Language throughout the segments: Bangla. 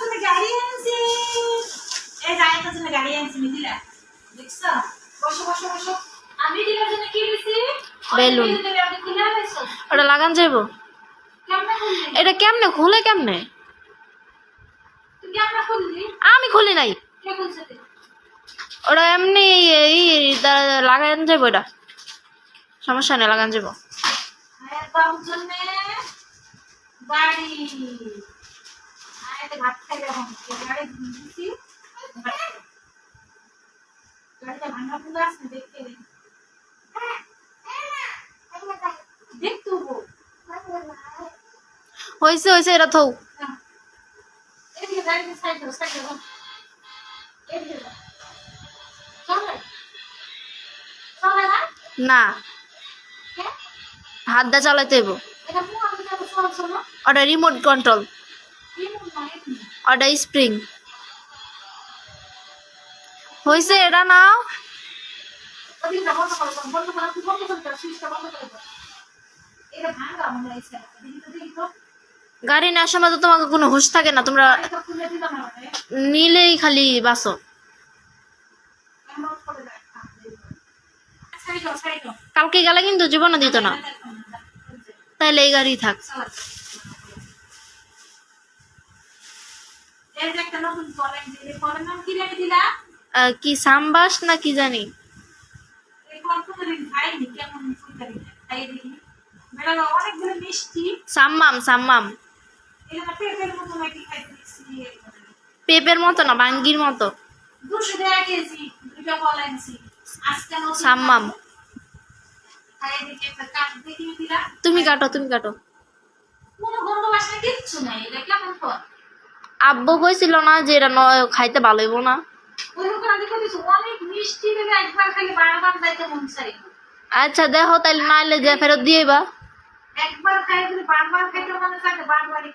জন্য গাড়ি আনছি। এই রায়তার জন্য গাড়ি আনছি মিথিলা দেখছ? বসো বসো বসো। আমি দিলার জন্য কি দিছি? বেলুন। ওটা লাগান যাইবো। এটা কেমনে খুলে কেমনে? আমি খুলি নাই। ওটা এমনি এই লাগান যাইবো এটা। সমস্যা নেই লাগান যাইবো। বাবুর জন্য গাড়ি আয়েতে ভাত খাই যখন গাড়ি দিছি গাড়িটা ভাঙা ফুলা আছে না, দেখতে দেখতে হব। হয়েছে হয়েছে এটা থৌ না। এদিকে গাড়িতে সাইড সাইড এদিকে দাও। চলে? চলে না? না হাত দা চালাইতে? ওটা রিমোট কন্ট্রোল। ওটা স্প্রিং। হয়েছে এটা নাও। গাড়ি নেওয়ার সময় তো তোমাকে কোনো হুশ থাকে না, তোমরা নিলেই খালি বাসো কালকে গেলে কিন্তু জীবনে দিত না। তাইলে এই গাড়ি থাক। এই যে একটা নতুন কলেজ দিলে কলের নাম কি রেখে দিলা? কি সামবাস না কি জানি? সাম্মাম সাম্মাম। পেঁপের মতো না বাঙ্গির মতো। সাম্মাম। তুমি কাটো তুমি কাটো। কোনো গন্ধ বাসনা কিচ্ছু নাই এটা কেমন ফল আব্বু কইছিল না যে এটা ন- খাইতে ভালো হইব না। আচ্ছা দেখো তাইলে নাইলে যে ফেরত দিয়ে বা মনে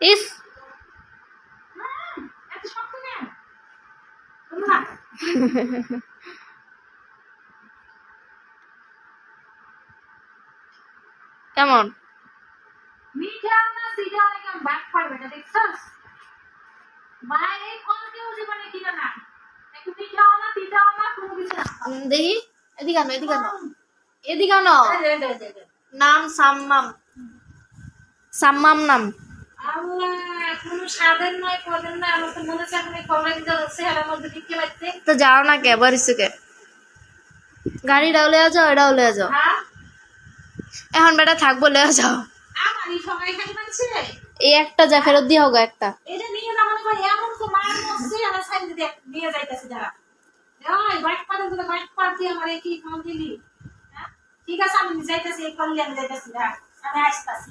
ইস! না। কেমন? মিঠা না সিধা নাকি আমি বাদ পারবে না দেখছস? ভাই এই ফল কেউ জীবনে কিনে না। একটু মিঠাও না তিতাও না কোনো কিছু না। দেখি এদিকে আনো এদিকে আনো। এদিকে আনো। নাম সাম্মাম। সাম্মাম নাম। তো যাও না কে বরিসুকে। গাড়িটাও লেয়া যাও এটাও লেয়া যাও। হ্যাঁ? এখন বেটা থাকব লেয়া যাও। এই একটা যা ফেরত দিয়ে হোক একটা। এটা নিয়ে না মনে করে এমন তো মার মধ্যে আমার সাইড দিয়ে নিয়ে যাইতাছে যারা। ওই বাইক পাতে তো বাইক পাত দিয়ে আমার কি ফোন দিলি। হ্যাঁ? ঠিক আছে আমি যাইতাছি এই করলে আমি যাইতাছি আমি আসতেছি।